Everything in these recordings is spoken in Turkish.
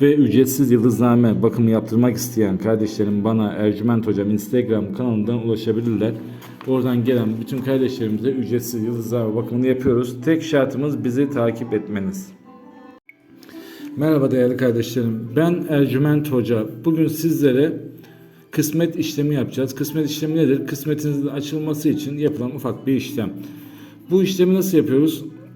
Ve ücretsiz yıldızname bakımı yaptırmak isteyen kardeşlerim bana Ercüment Hocam Instagram kanalından ulaşabilirler. Oradan gelen bütün kardeşlerimize ücretsiz yıldızname bakımını yapıyoruz. Tek şartımız bizi takip etmeniz. Merhaba değerli kardeşlerim. Ben Ercüment Hoca. Bugün sizlere kısmet işlemi yapacağız. Kısmet işlemi nedir? Kısmetinizin açılması için yapılan ufak bir işlem. Bu işlemi nasıl yapıyoruz?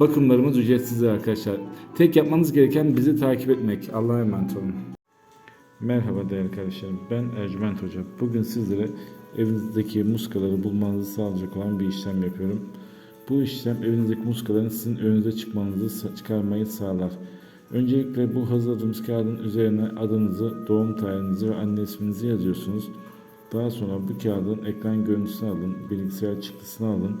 Bakımlarımız ücretsizdir arkadaşlar. Tek yapmanız gereken bizi takip etmek. Allah'a emanet olun. Merhaba değerli kardeşlerim. Ben Ercüment Hoca. Bugün sizlere evinizdeki muskaları bulmanızı sağlayacak olan bir işlem yapıyorum. Bu işlem evinizdeki muskaların sizin önünüze çıkmanızı çıkarmayı sağlar. Öncelikle bu hazırladığımız kağıdın üzerine adınızı, doğum tarihinizi ve anne isminizi yazıyorsunuz. Daha sonra bu kağıdın ekran görüntüsünü alın, bilgisayar çıktısını alın